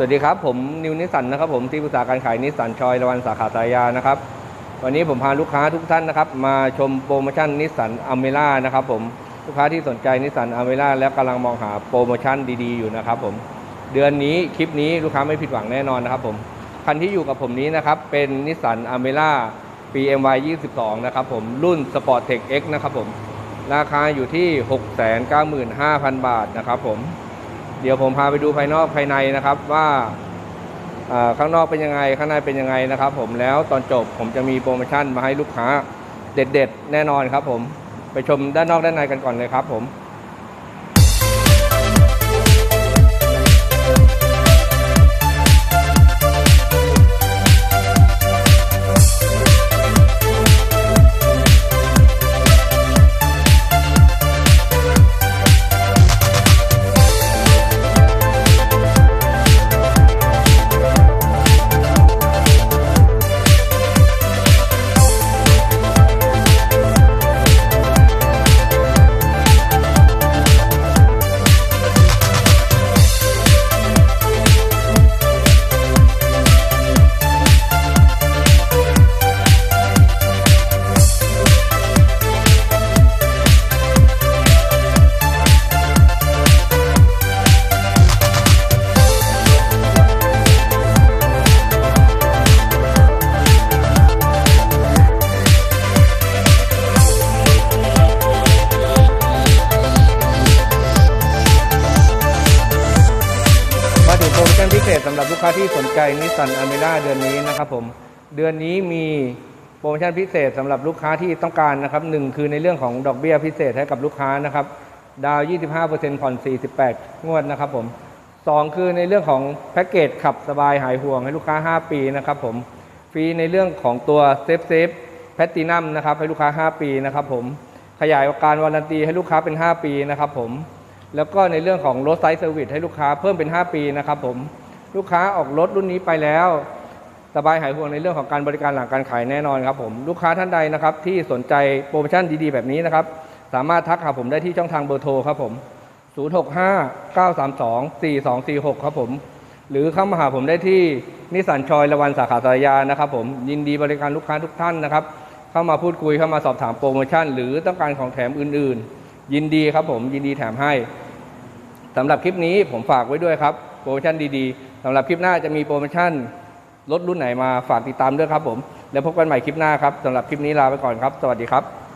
สวัสดีครับ ผมนิวนิสันนะครับผมที่ปรึกษาการขายนิสสันชอยระวันสาขาสายยานะครับ วันนี้ผมพาลูกค้าทุกท่านนะครับ มาชมโปรโมชั่นนิสสันอเมร่านะครับผมลูกค้าที่สนใจนิสสันอเมร่าและกำลังมองหาโปรโมชั่นดีๆอยู่นะครับผมเดือนนี้คลิปนี้ลูกค้าไม่ผิดหวังแน่นอนนะครับผมคันที่อยู่กับผมนี้นะครับเป็นนิสสันอเมร่า PMY 22 นะครับผมรุ่น Sport Tech X นะครับผมราคาอยู่ที่ 695,000 บาทนะครับผม เดี๋ยวผมพาไปดูภายนอกภายในนะครับว่าข้างนอกเป็นยังไงข้างในเป็นยังไงนะครับ ผมแล้วตอนจบผมจะมีโปรโมชั่นมาให้ลูกค้าเด็ด ๆ แน่นอนครับ ผมไปชมด้านนอกด้านในกันก่อนเลยครับ ผม ษสำหรับลูกค้าที่สนใจนิสสันอเมร่าเดือนนี้นะครับผมเดือนนี้มีโปรโมชั่นพิเศษสำหรับลูกค้าที่ต้องการนะครับหนึ่งคือในเรื่องของดอกเบี้ยพิเศษให้กับลูกค้านะครับ ดาว 25%ผ่อน 48 งวดนะครับผมสองคือในเรื่องของแพ็กเกจขับสบายหายห่วงให้ลูกค้า 5 ปีนะครับผมฟรีในเรื่องของตัวเซฟเซฟแพตตินัมนะครับให้ลูกค้า 5 ปีนะครับผมขยายการวารันตีให้ลูกค้าเป็น 5 ปีนะครับผมแล้วก็ในเรื่องของรถไซส์เซอร์วิสให้ลูกค้าเพิ่มเป็น 5 ปีนะครับผม ลูกค้าออกรถรุ่นนี้ไปแล้วสบายหายห่วงในเรื่องของการบริการหลังการขายแน่นอนครับผมลูกค้าท่านใดนะครับที่สนใจโปรโมชั่นดีๆ แบบนี้นะครับ สามารถทักหาผมได้ที่ช่องทางเบอร์โทรครับผม 065 932 4246 ครับผม หรือเข้ามาหาผมได้ที่นิสันชอยละวันสาขาสายานะครับผมยินดีบริการลูกค้าทุกท่านนะครับ เข้ามาพูดคุยเข้ามาสอบถามโปรโมชั่น หรือต้องการของแถมอื่น ๆ ยินดีครับผมยินดีแถมให้สำหรับคลิปนี้ผมฝากไว้ด้วยครับ รโมชั่นดีๆสำหรับคลิปหน้าจะมีโปรโมชั่นรถรุ่นไหนมาฝากติดตามด้วยครับผม แล้วพบกันใหม่คลิปหน้าครับสำหรับคลิปนี้ลาไปก่อนครับ สวัสดีครับ